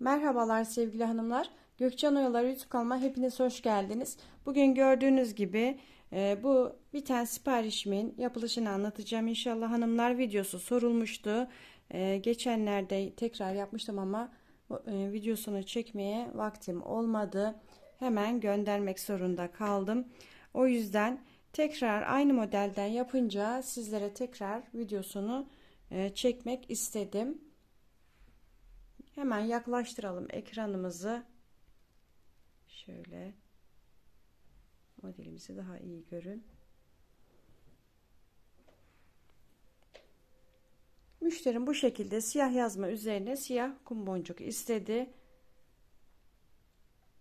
Merhabalar sevgili hanımlar. Gökçen Oyalar YouTube kanalıma hepiniz hoş geldiniz. Bugün gördüğünüz gibi e, bu bir tane siparişimin yapılışını anlatacağım inşallah hanımlar. Videosu sorulmuştu. E, geçenlerde tekrar yapmıştım ama e, videosunu çekmeye vaktim olmadı. Hemen göndermek zorunda kaldım. O yüzden tekrar aynı modelden yapınca sizlere tekrar videosunu e, çekmek istedim. Hemen yaklaştıralım ekranımızı. Şöyle modelimizi daha iyi görün. Müşterim bu şekilde siyah yazma üzerine siyah kum boncuk istedi.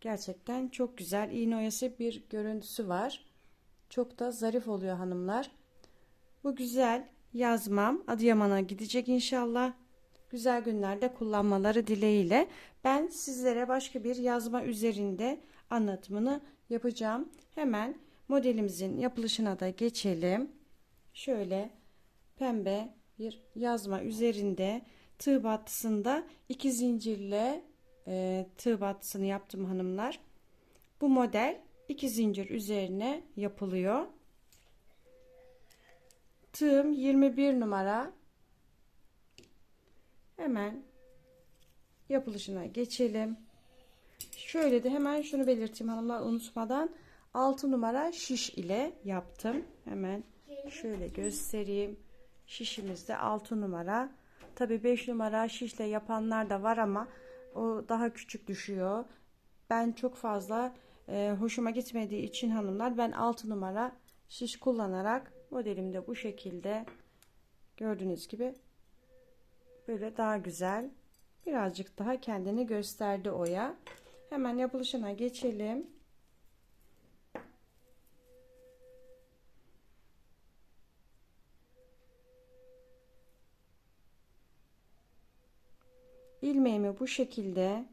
Gerçekten çok güzel iğne oyası bir görüntüsü var. Çok da zarif oluyor hanımlar. Bu güzel yazmam Adıyaman'a gidecek inşallah güzel günlerde kullanmaları dileğiyle ben sizlere başka bir yazma üzerinde anlatımını yapacağım. Hemen modelimizin yapılışına da geçelim. Şöyle pembe bir yazma üzerinde tığ battısında iki zincirle e, tığ battısını yaptım hanımlar. Bu model iki zincir üzerine yapılıyor. Tığım 21 numara Hemen yapılışına geçelim. Şöyle de hemen şunu belirteyim hanımlar unutmadan 6 numara şiş ile yaptım. Hemen şöyle göstereyim. Şişimizde 6 numara. Tabi 5 numara şişle yapanlar da var ama o daha küçük düşüyor. Ben çok fazla e, hoşuma gitmediği için hanımlar ben 6 numara şiş kullanarak modelimde bu şekilde gördüğünüz gibi böyle daha güzel. Birazcık daha kendini gösterdi oya. Hemen yapılışına geçelim. İlmeğimi bu şekilde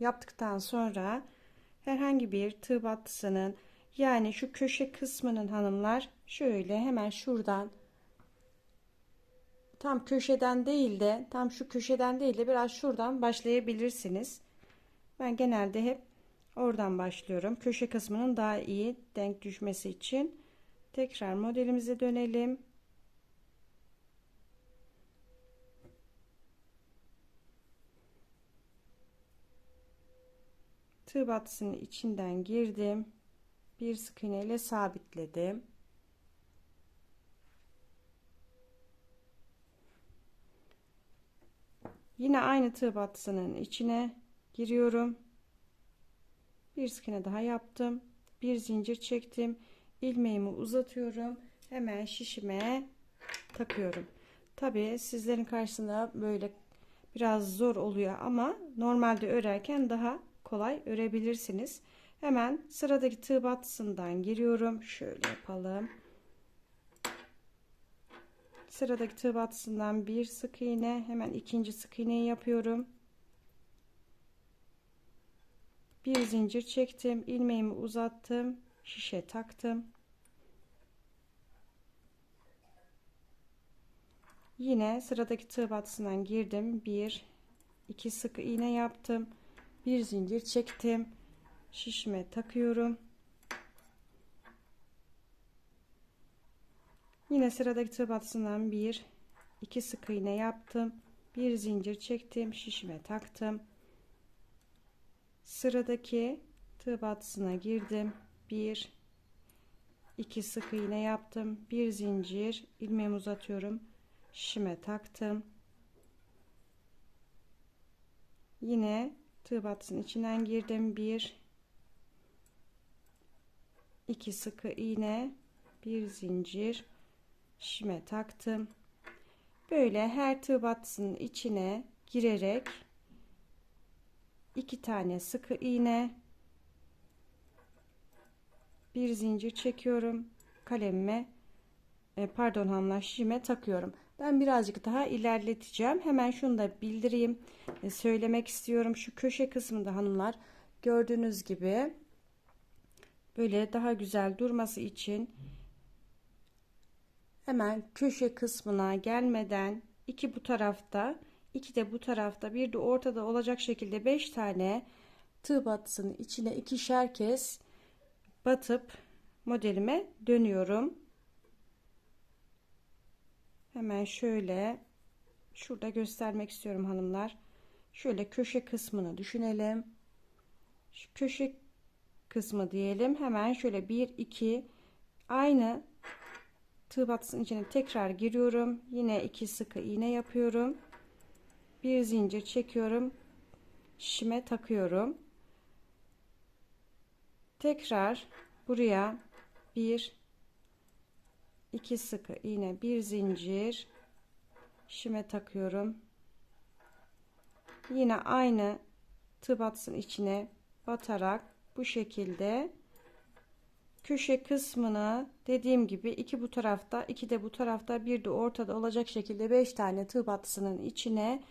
yaptıktan sonra herhangi bir tığ battısının yani şu köşe kısmının hanımlar şöyle hemen şuradan tam köşeden değil de tam şu köşeden değil de biraz şuradan başlayabilirsiniz. Ben genelde hep oradan başlıyorum. Köşe kısmının daha iyi denk düşmesi için. Tekrar modelimize dönelim. Tığ batısının içinden girdim. Bir sık iğne ile sabitledim. Yine aynı tığ battısının içine giriyorum. Bir sık iğne daha yaptım. Bir zincir çektim. ilmeğimi uzatıyorum. Hemen şişime takıyorum. Tabi sizlerin karşısında böyle biraz zor oluyor ama normalde örerken daha kolay örebilirsiniz. Hemen sıradaki tığ battısından giriyorum. Şöyle yapalım. Sıradaki tığ battısından bir sık iğne hemen ikinci sık iğneyi yapıyorum. Bir zincir çektim, ilmeğimi uzattım, şişe taktım. Yine sıradaki tığ battısından girdim. Bir, iki sık iğne yaptım. Bir zincir çektim. Şişime takıyorum. Yine sıradaki tığ batısından bir iki sık iğne yaptım. Bir zincir çektim. Şişime taktım. Sıradaki tığ batısına girdim. Bir iki sık iğne yaptım. Bir zincir ilmeğimi uzatıyorum. Şişime taktım. Yine tığ batısının içinden girdim. Bir iki sık iğne bir zincir şişime taktım. Böyle her tığ battısının içine girerek iki tane sıkı iğne bir zincir çekiyorum kalemime e, pardon hamla şişime takıyorum. Ben birazcık daha ilerleteceğim. Hemen şunu da bildireyim e, söylemek istiyorum. Şu köşe kısmında hanımlar gördüğünüz gibi böyle daha güzel durması için hemen köşe kısmına gelmeden iki bu tarafta iki de bu tarafta bir de ortada olacak şekilde 5 tane tığ battısının içine ikişer kez batıp modelime dönüyorum. Hemen şöyle şurada göstermek istiyorum hanımlar. Şöyle köşe kısmını düşünelim. Şu köşe kısmı diyelim. Hemen şöyle 1 2 aynı tığ battısının içine tekrar giriyorum. Yine iki sıkı iğne yapıyorum. Bir zincir çekiyorum. Şişime takıyorum. Tekrar buraya bir iki sıkı iğne bir zincir şişime takıyorum. Yine aynı tığ batsın içine batarak bu şekilde köşe kısmını dediğim gibi iki bu tarafta iki de bu tarafta bir de ortada olacak şekilde 5 tane tığ battısının içine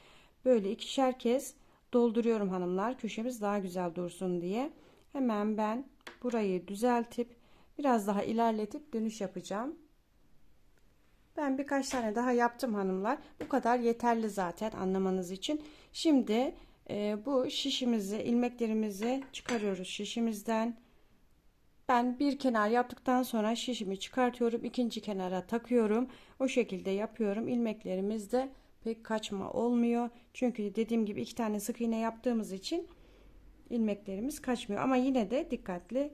böyle ikişer kez dolduruyorum hanımlar. Köşemiz daha güzel dursun diye. Hemen ben burayı düzeltip biraz daha ilerletip dönüş yapacağım. Ben birkaç tane daha yaptım hanımlar. Bu kadar yeterli zaten anlamanız için. Şimdi e, bu şişimizi ilmeklerimizi çıkarıyoruz şişimizden ben bir kenar yaptıktan sonra şişimi çıkartıyorum ikinci kenara takıyorum. O şekilde yapıyorum. İlmeklerimizde pek kaçma olmuyor. Çünkü dediğim gibi iki tane sık iğne yaptığımız için ilmeklerimiz kaçmıyor. Ama yine de dikkatli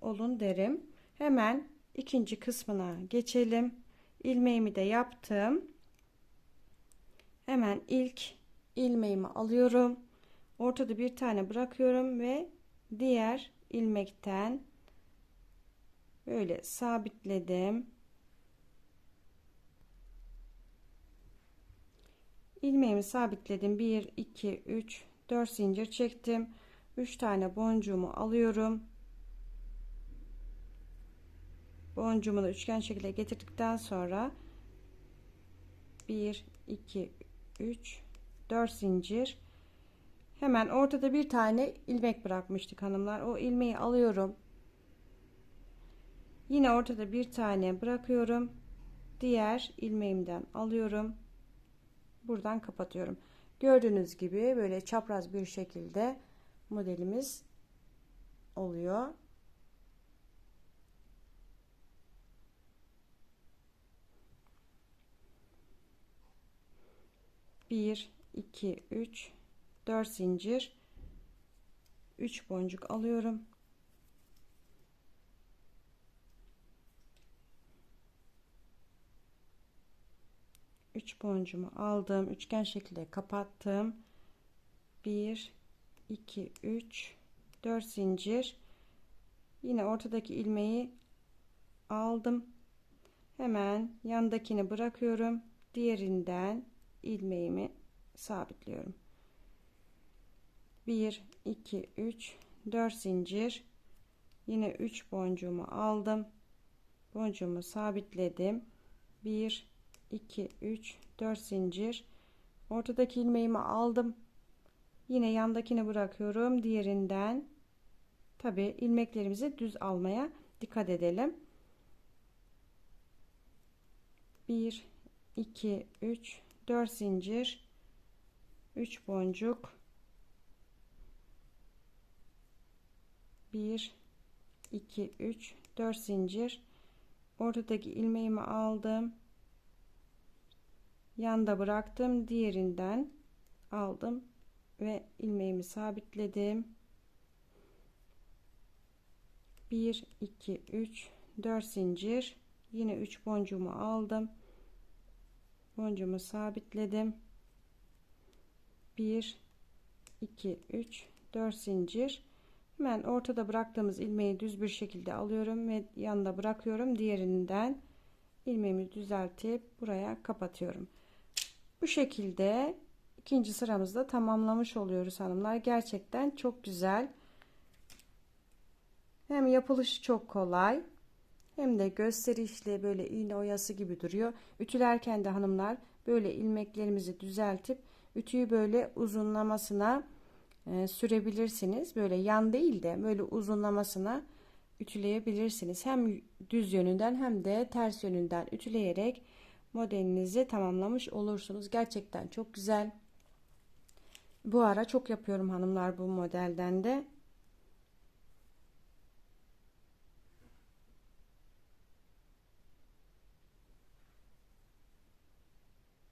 olun derim. Hemen ikinci kısmına geçelim. İlmeğimi de yaptım. Hemen ilk ilmeğimi alıyorum. Ortada bir tane bırakıyorum ve diğer ilmekten böyle sabitledim. İlmeğimi sabitledim. 1 2 3 4 zincir çektim. 3 tane boncuğumu alıyorum. Boncuğumu da üçgen şekilde getirdikten sonra 1 2 3 4 zincir. Hemen ortada bir tane ilmek bırakmıştık hanımlar. O ilmeği alıyorum yine ortada bir tane bırakıyorum. Diğer ilmeğimden alıyorum. Buradan kapatıyorum. Gördüğünüz gibi böyle çapraz bir şekilde modelimiz oluyor. Bir iki üç dört zincir. Üç boncuk alıyorum 3 boncumu aldım. Üçgen şekilde kapattım. 1 2 3 4 zincir. Yine ortadaki ilmeği aldım. Hemen yandakini bırakıyorum. Diğerinden ilmeğimi sabitliyorum. 1 2 3 4 zincir. Yine 3 boncuğumu aldım. Boncuğumu sabitledim. 1 2 3 4 zincir. Ortadaki ilmeğimi aldım. Yine yandakini bırakıyorum diğerinden. Tabi ilmeklerimizi düz almaya dikkat edelim. 1 2 3 4 zincir. 3 boncuk. 1 2 3 4 zincir. Ortadaki ilmeğimi aldım yanda bıraktım diğerinden aldım ve ilmeğimi sabitledim. 1 2 3 4 zincir. Yine 3 boncuğumu aldım. Boncuğumu sabitledim. 1 2 3 4 zincir. Hemen ortada bıraktığımız ilmeği düz bir şekilde alıyorum ve yanında bırakıyorum. Diğerinden ilmeğimi düzeltip buraya kapatıyorum bu şekilde ikinci sıramızda tamamlamış oluyoruz hanımlar. Gerçekten çok güzel. Hem yapılışı çok kolay hem de gösterişli böyle iğne oyası gibi duruyor. Ütülerken de hanımlar böyle ilmeklerimizi düzeltip ütüyü böyle uzunlamasına e, sürebilirsiniz. Böyle yan değil de böyle uzunlamasına ütüleyebilirsiniz. Hem düz yönünden hem de ters yönünden ütüleyerek modelinizi tamamlamış olursunuz. Gerçekten çok güzel. Bu ara çok yapıyorum hanımlar bu modelden de.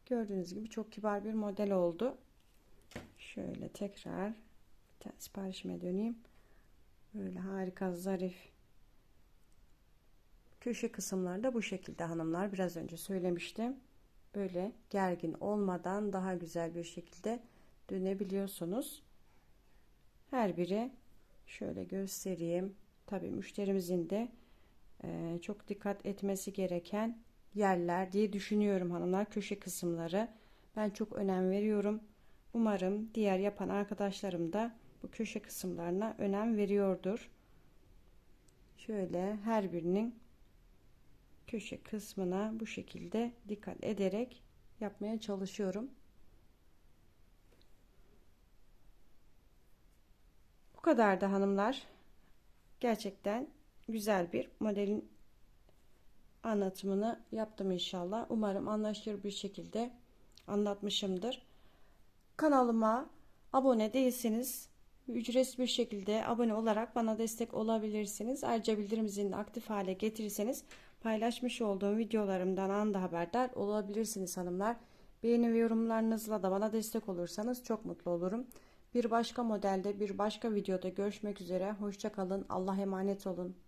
Gördüğünüz gibi çok kibar bir model oldu. Şöyle tekrar siparişime döneyim. Böyle harika zarif köşe kısımlarda bu şekilde hanımlar biraz önce söylemiştim. Böyle gergin olmadan daha güzel bir şekilde dönebiliyorsunuz. Her biri şöyle göstereyim. Tabii müşterimizin de e, çok dikkat etmesi gereken yerler diye düşünüyorum hanımlar. Köşe kısımları. Ben çok önem veriyorum. Umarım diğer yapan arkadaşlarım da bu köşe kısımlarına önem veriyordur. Şöyle her birinin köşe kısmına bu şekilde dikkat ederek yapmaya çalışıyorum. Bu kadar da hanımlar. Gerçekten güzel bir modelin anlatımını yaptım inşallah. Umarım anlaşılır bir şekilde anlatmışımdır. Kanalıma abone değilseniz ücretsiz bir şekilde abone olarak bana destek olabilirsiniz. Ayrıca bildirim zilini aktif hale getirirseniz paylaşmış olduğum videolarımdan anda haberdar olabilirsiniz hanımlar. Beğeni ve yorumlarınızla da bana destek olursanız çok mutlu olurum. Bir başka modelde bir başka videoda görüşmek üzere. Hoşçakalın. Allah emanet olun.